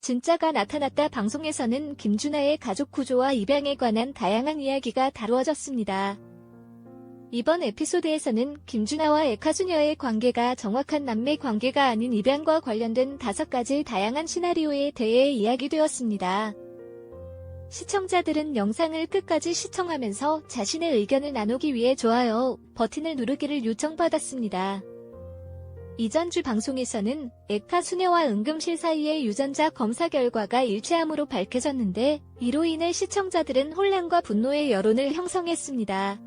진짜가 나타났다 방송에서는 김준하의 가족 구조와 입양에 관한 다양한 이야기가 다루어졌습니다. 이번 에피소드에서는 김준하와 에카수녀의 관계가 정확한 남매 관계가 아닌 입양과 관련된 다섯 가지 다양한 시나리오에 대해 이야기되었습니다. 시청자들은 영상을 끝까지 시청하면서 자신의 의견을 나누기 위해 좋아요 버튼을 누르기를 요청받았습니다. 이전 주 방송에서는 에카 수녀와 응급실 사이의 유전자 검사 결과가 일치함으로 밝혀졌는데 이로 인해 시청자들은 혼란과 분노의 여론을 형성했습니다.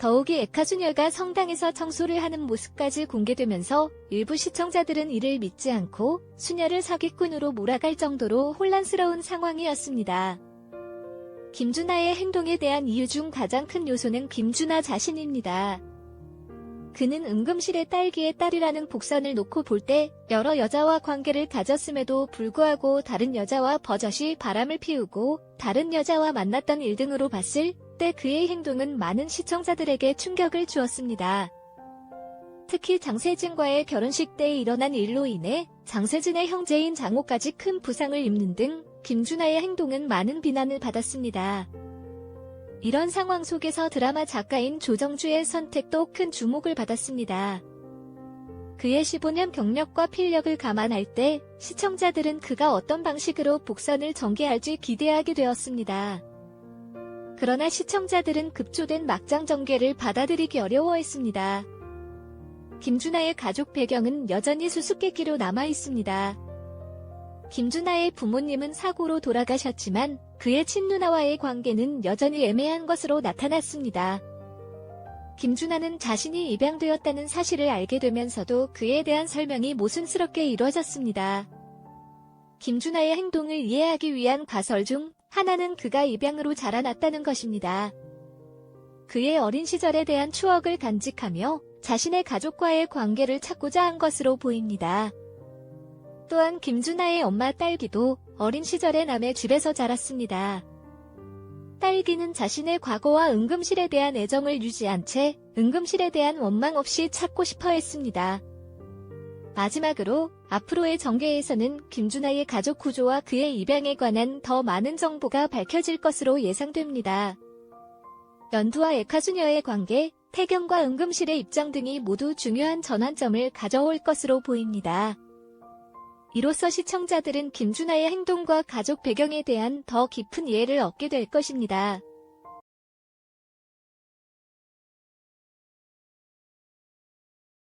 더욱이 에카 수녀가 성당에서 청소를 하는 모습까지 공개되면서 일부 시청자들은 이를 믿지 않고 수녀를 사기꾼으로 몰아갈 정도로 혼란스러운 상황이었습니다. 김준하의 행동에 대한 이유 중 가장 큰 요소는 김준하 자신입니다. 그는 응급실의 딸기의 딸이라는 복선을 놓고 볼 때 여러 여자와 관계를 가졌음에도 불구하고 다른 여자와 버젓이 바람을 피우고 다른 여자와 만났던 일 등으로 봤을 때 그의 행동은 많은 시청자들에게 충격을 주었습니다. 특히 장세진과의 결혼식 때 일어난 일로 인해 장세진의 형제인 장호까지 큰 부상을 입는 등 김준하의 행동은 많은 비난을 받았습니다. 이런 상황 속에서 드라마 작가인 조정주의 선택도 큰 주목을 받았습니다. 그의 15년 경력과 필력을 감안할 때 시청자들은 그가 어떤 방식으로 복선을 전개할지 기대하게 되었습니다. 그러나 시청자들은 급조된 막장 전개를 받아들이기 어려워했습니다. 김준하의 가족 배경은 여전히 수수께끼로 남아 있습니다. 김준하의 부모님은 사고로 돌아가셨지만 그의 친누나와의 관계는 여전히 애매한 것으로 나타났습니다. 김준하는 자신이 입양되었다는 사실을 알게 되면서도 그에 대한 설명이 모순스럽게 이루어졌습니다. 김준하의 행동을 이해하기 위한 가설 중 하나는 그가 입양으로 자라났다는 것입니다. 그의 어린 시절에 대한 추억을 간직하며 자신의 가족과의 관계를 찾고자 한 것으로 보입니다. 또한 김준하의 엄마 딸기도 어린 시절에 남의 집에서 자랐습니다. 딸기는 자신의 과거와 응급실에 대한 애정을 유지한 채 응급실에 대한 원망 없이 찾고 싶어 했습니다. 마지막으로 앞으로의 전개에서는 김준하의 가족 구조와 그의 입양에 관한 더 많은 정보가 밝혀질 것으로 예상됩니다. 연두와 에카수녀의 관계, 태경과 응급실의 입장 등이 모두 중요한 전환점을 가져올 것으로 보입니다. 이로써 시청자들은 김준하의 행동과 가족 배경에 대한 더 깊은 이해를 얻게 될 것입니다.